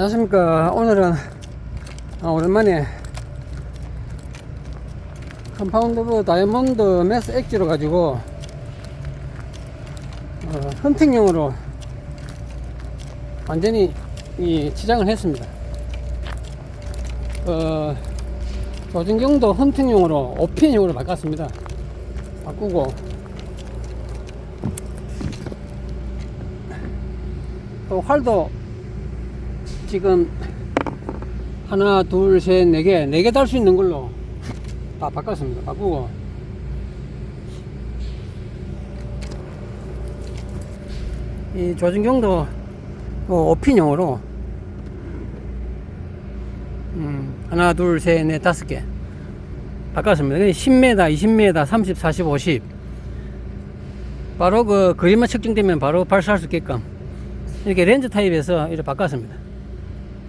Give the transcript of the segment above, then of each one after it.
안녕하십니까. 오늘은 아, 오랜만에 컴파운드 브 다이아몬드 매스 엑지로 가지고 어, 헌팅용으로 완전히 이 치장을 했습니다. 어, 조진경도 헌팅용으로 오피엔용으로 바꿨습니다. 바꾸고 또 활도 지금 하나 둘 셋 네 개 네 개 달 수 있는 걸로 다 바꿨습니다. 바꾸고. 이 조준경도 뭐 오핀용으로 음, 하나 둘 셋 넷 다섯 개 바꿨습니다. 10m 20m 30 40 50 바로 그 그림만 측정되면 바로 발사할 수 있게끔 이렇게 렌즈 타입에서 이렇게 바꿨습니다.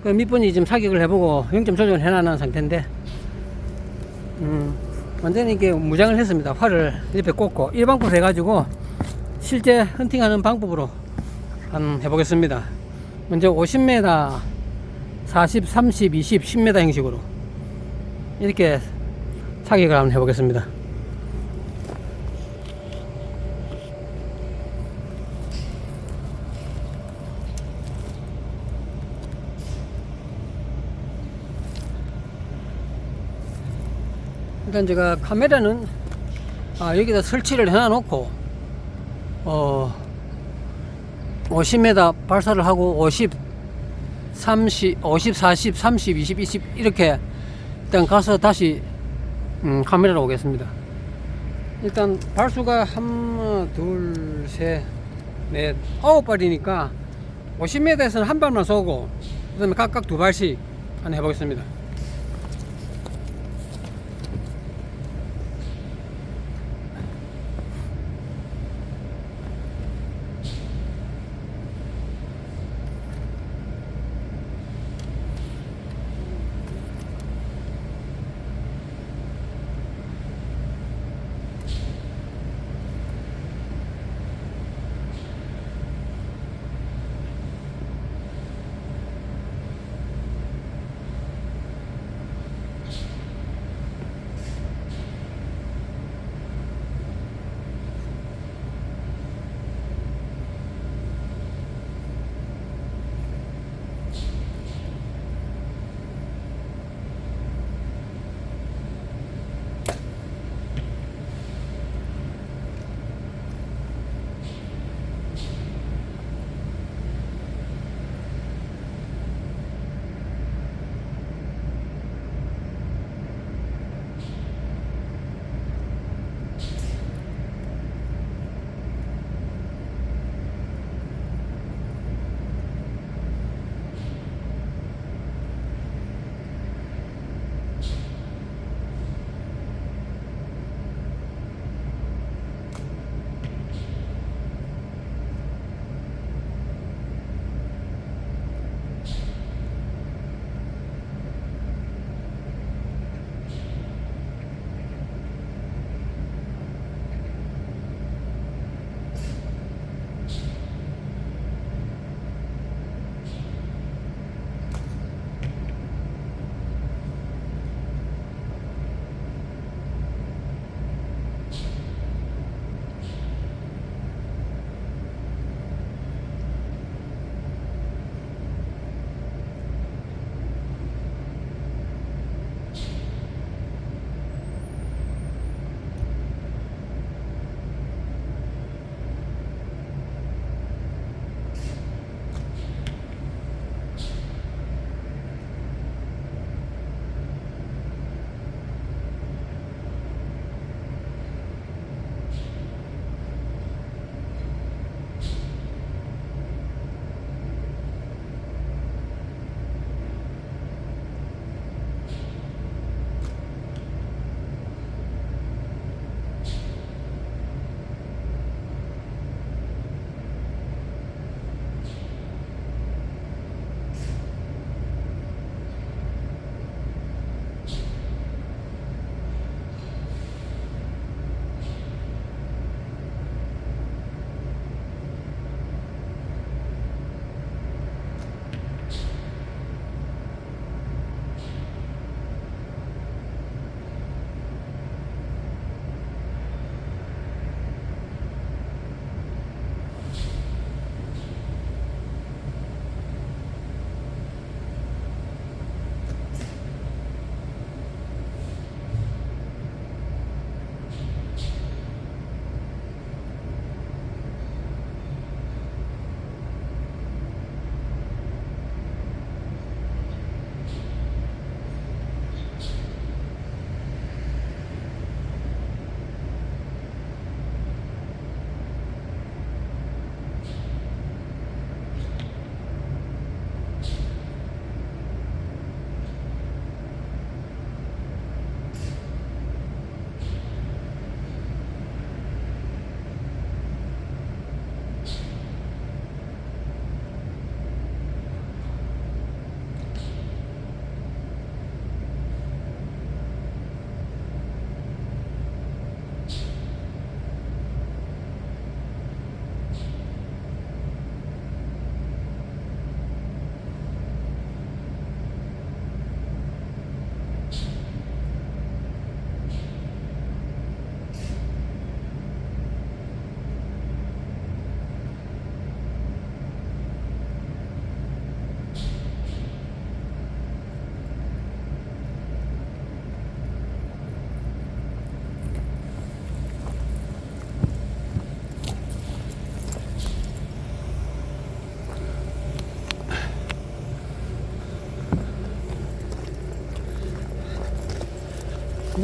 그 밑분이 지금 사격을 해보고 0점 조정을 해놔놓은 상태인데, 음, 완전히 이게 무장을 했습니다. 활을 옆에 꽂고 일방폭 해가지고 실제 헌팅하는 방법으로 한번 해보겠습니다. 먼저 50m, 40, 30, 20, 10m 형식으로 이렇게 사격을 한번 해보겠습니다. 일단 제가 카메라는 아, 여기다 설치를 해놔 놓고 어 50m 발사를 하고 50 30 50 40 30 20 20 이렇게 일단 가서 다시 음, 카메라로 오겠습니다. 일단 발수가 하나 둘 셋 넷 아홉 발이니까 50m에서는 한 발만 쏘고 그 다음에 각각 두 발씩 한번 해보겠습니다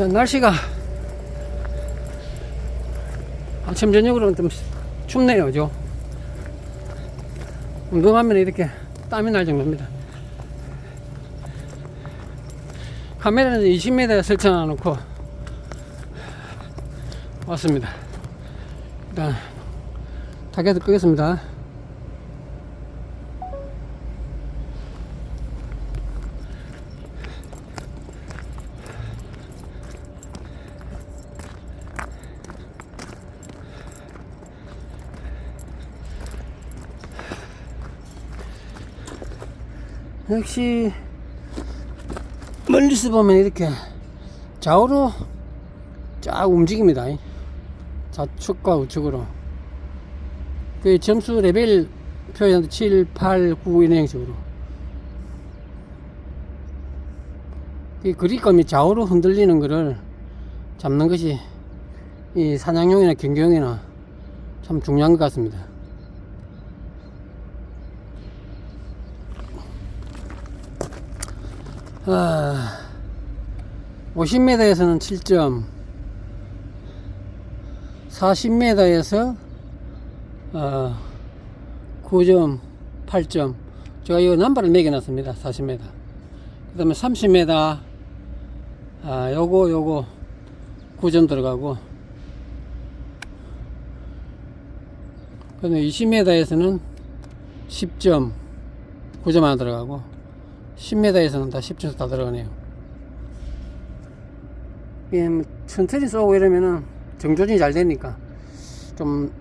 날씨가 아침 저녁으로는 좀 춥네요, 그죠? 운동하면 이렇게 땀이 날 정도입니다. 카메라는 20m에 설정해 놓고 왔습니다. 일단 타겟을 끄겠습니다. 역시 멀리서 보면 이렇게 좌우로 쫙 움직입니다. 좌측과 우측으로. 그 점수 레벨 표현도 7, 8, 9 이런 형식으로. 이 그립감이 좌우로 흔들리는 거를 잡는 것이 이 사냥용이나 경경이나 참 중요한 것 같습니다. 아, 50m에서는 7점, 40m에서 어, 9점, 8점. 제가 이 넘버를 매겨놨습니다. 40m. 그 다음에 30m, 아, 요거, 요거 9점 들어가고, 그 다음에 20m에서는 10점, 9점 하나 들어가고, 10m에서는 다 10점 다 들어가네요. 이게 뭐 천천히 쏘고 이러면은 정조준이 잘 되니까 좀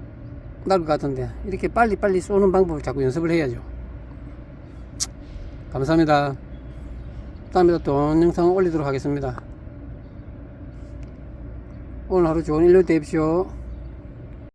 나을 것 같은데 이렇게 빨리빨리 쏘는 방법을 자꾸 연습을 해야죠. 감사합니다. 다음에 또 영상 올리도록 하겠습니다. 오늘 하루 좋은 일요 되십시오.